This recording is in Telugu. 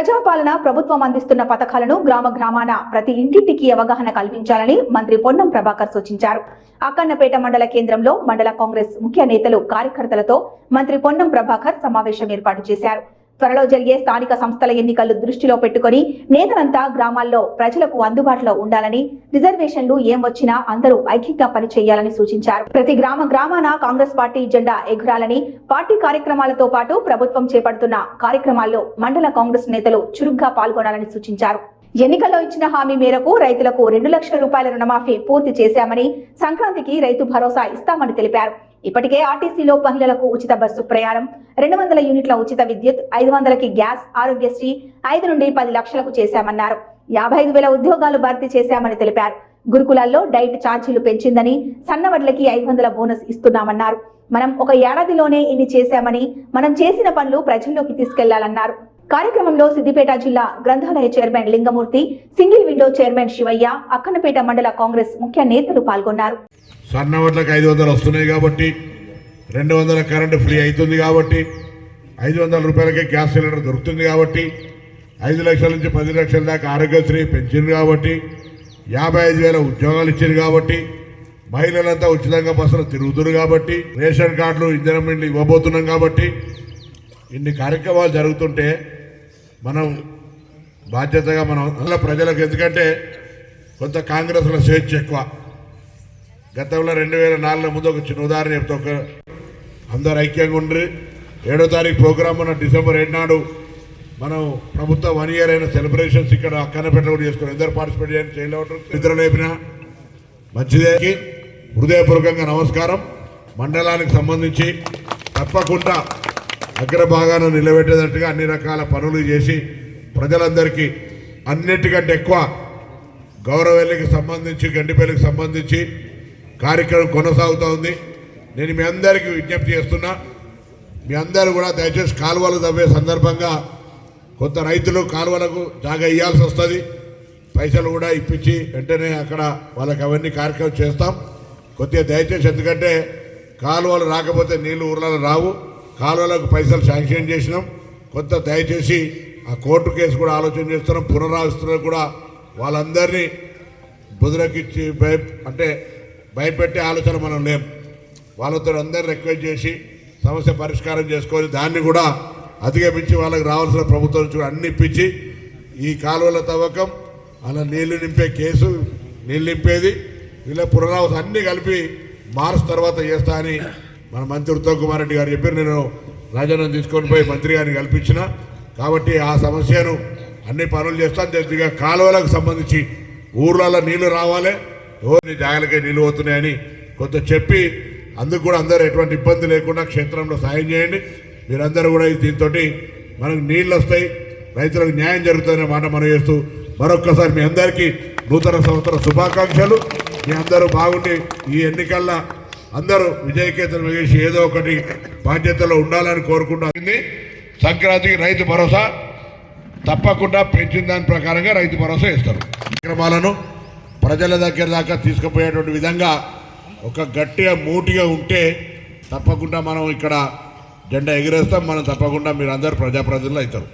ప్రజాపాలన ప్రభుత్వం అందిస్తున్న పథకాలను గ్రామ గ్రామాన ప్రతి ఇంటింటికి అవగాహన కల్పించాలని మంత్రి పొన్నం ప్రభాకర్ సూచించారు. అక్కన్నపేట మండల కేంద్రంలో మండల కాంగ్రెస్ ముఖ్య నేతలు కార్యకర్తలతో మంత్రి పొన్నం ప్రభాకర్ సమావేశం ఏర్పాటు చేశారు. త్వరలో జరిగే స్థానిక సంస్థల ఎన్నికలు దృష్టిలో పెట్టుకొని నేతలంతా గ్రామాల్లో ప్రజలకు అందుబాటులో ఉండాలని రిజర్వేషన్లు ఏం వచ్చినా అందరూ ఐక్యంగా పనిచేయాలని సూచించారు. ప్రతి గ్రామ గ్రామాన కాంగ్రెస్ పార్టీ జెండా ఎగురాలని పార్టీ కార్యక్రమాలతో పాటు ప్రభుత్వం చేపడుతున్న కార్యక్రమాల్లో మండల కాంగ్రెస్ నేతలు చురుగ్గా పాల్గొనాలని సూచించారు. ఎన్నికల్లో ఇచ్చిన హామీ మేరకు రైతులకు రెండు లక్షల రూపాయల రుణమాఫీ పూర్తి చేశామని సంక్రాంతికి రైతు భరోసా ఇస్తామని తెలిపారు. ఇప్పటికే ఆర్టీసీలో మహిళలకు ఉచిత బస్సు ప్రయాణం రెండు వందల యూనిట్ల ఉచిత విద్యుత్ ఐదు వందలకి గ్యాస్ ఆరోగ్యశ్రీ ఐదు నుండి పది లక్షలకు చేశామన్నారు. యాభై ఐదు వేల ఉద్యోగాలు భర్తీ చేశామని తెలిపారు. గురుకులాల్లో డైట్ ఛార్జీలు పెంచిందని సన్నవడ్లకి ఐదు వందల బోనస్ ఇస్తున్నామన్నారు. మనం ఒక ఏడాదిలోనే ఇన్ని చేశామని మనం చేసిన పనులు ప్రజల్లోకి తీసుకెళ్ళాలన్నారు. కార్యక్రమంలో సిద్దిపేట జిల్లా గ్రంథాలయ chairman Lingamurthy single window chairman Shivayya Akkannapet మండల కాంగ్రెస్ ముఖ్య నేతలు పాల్గొన్నారు. సన్నవడ్లకు ఐదు వందలు వస్తున్నాయి కాబట్టి రెండు వందల కరెంటు ఫ్రీ అవుతుంది కాబట్టి ఐదు వందల రూపాయలకే గ్యాస్ సిలిండర్ దొరుకుతుంది కాబట్టి ఐదు లక్షల నుంచి పది లక్షల దాకా ఆరోగ్యశ్రీ పెంచింది కాబట్టి యాభై ఐదు వేల ఉద్యోగాలు ఇచ్చింది కాబట్టి మహిళలంతా ఉచితంగా బస్సులు తిరుగుతున్నారు కాబట్టి రేషన్ కార్డులు ఇంధనం ఇండ్లు ఇవ్వబోతున్నాం కాబట్టి ఇన్ని కార్యక్రమాలు జరుగుతుంటే మనం బాధ్యతగా మనం ప్రజలకు ఎందుకంటే కొంత కాంగ్రెస్లో స్వేచ్ఛ ఎక్కువ. గతంలో రెండు వేల నాలుగులో ముందు ఒక చిన్న ఉదాహరణ చెప్తా. ఒక అందరు ఐక్యంగా ఉండ్రి. ఏడో తారీఖు ప్రోగ్రామ్ మన డిసెంబర్ ఏడు నాడు మనం ప్రభుత్వ వన్ ఇయర్ అయిన సెలబ్రేషన్స్ ఇక్కడ అక్కనపేట కూడా చేసుకుని ఇద్దరు పార్టిసిపేట్ చేయని చేయలేవటం ఇద్దరు లేపిన మంచిదేకి హృదయపూర్వకంగా నమస్కారం. మండలానికి సంబంధించి తప్పకుండా అగ్రభాగాన నిలబెట్టేటట్టుగా అన్ని రకాల పనులు చేసి ప్రజలందరికీ అన్నిటికంటే ఎక్కువ గౌరవెల్లికి సంబంధించి గండిపల్లికి సంబంధించి కార్యక్రమం కొనసాగుతూ ఉంది. నేను మీ అందరికీ విజ్ఞప్తి చేస్తున్నా. మీ అందరూ కూడా దయచేసి కాలువలు తవ్వే సందర్భంగా కొంత రైతులు కాలువలకు జాగా ఇవ్వాల్సి వస్తుంది. పైసలు కూడా ఇప్పించి వెంటనే అక్కడ వాళ్ళకి అవన్నీ కార్యక్రమం చేస్తాం. కొద్దిగా దయచేసి ఎందుకంటే కాలువలు రాకపోతే నీళ్ళు ఊర్లలో రావు. కాలువలకు పైసలు శాంక్షన్ చేసినాం. కొంత దయచేసి ఆ కోర్టు కేసు కూడా ఆలోచన చేస్తున్నాం. పునరావిస్తున్నారు కూడా వాళ్ళందరినీ బుధులకిచ్చి అంటే భయపెట్టే ఆలోచన మనం లేం. వాళ్ళతో అందరు రిక్వెస్ట్ చేసి సమస్య పరిష్కారం చేసుకొని దాన్ని కూడా అధిగమించి వాళ్ళకి రావాల్సిన ప్రభుత్వం నుంచి అన్ని ఇప్పించి ఈ కాలువల తవ్వకం అలా నీళ్ళు నింపే కేసు నీళ్ళు నింపేది వీళ్ళ పునరావాసం అన్నీ కలిపి మార్చ్ తర్వాత చేస్తా అని మన మంత్రి ఉత్తమ్ కుమార్ రెడ్డి గారు చెప్పారు. నేను రాజీనామా తీసుకొని పోయి మంత్రి గారిని కల్పించిన. కాబట్టి ఆ సమస్యను అన్ని పనులు చేస్తాను కాలువలకు సంబంధించి ఊర్లలో నీళ్ళు రావాలి. ఎవరిని జాగ్రత్తగా నీళ్ళు కొంత చెప్పి అందుకు కూడా అందరూ ఎటువంటి ఇబ్బంది లేకుండా క్షేత్రంలో సాయం చేయండి. మీరందరూ కూడా దీంతో మనకు నీళ్ళు వస్తాయి రైతులకు న్యాయం జరుగుతుందనే మాట మనం చేస్తూ మరొక్కసారి మీ అందరికీ నూతన సంవత్సర శుభాకాంక్షలు. మీ అందరూ బాగుండి ఈ ఎన్నికల్లో అందరూ విజయకేతనం వేసి ఏదో ఒకటి బాధ్యతలో ఉండాలని కోరుకుంటుంది. సంక్రాంతికి రైతు భరోసా తప్పకుండా పెంచిన దాని ప్రకారంగా రైతు భరోసా ఇస్తారు కార్యక్రమాలను ప్రజల దగ్గర దాకా తీసుకుపోయేటువంటి విధంగా ఒక గట్టిగా మూటిగా ఉంటే తప్పకుండా మనం ఇక్కడ జెండా ఎగిరేస్తాం. మనం తప్పకుండా మీరు అందరు ప్రజాప్రతినిధులు అవుతారు.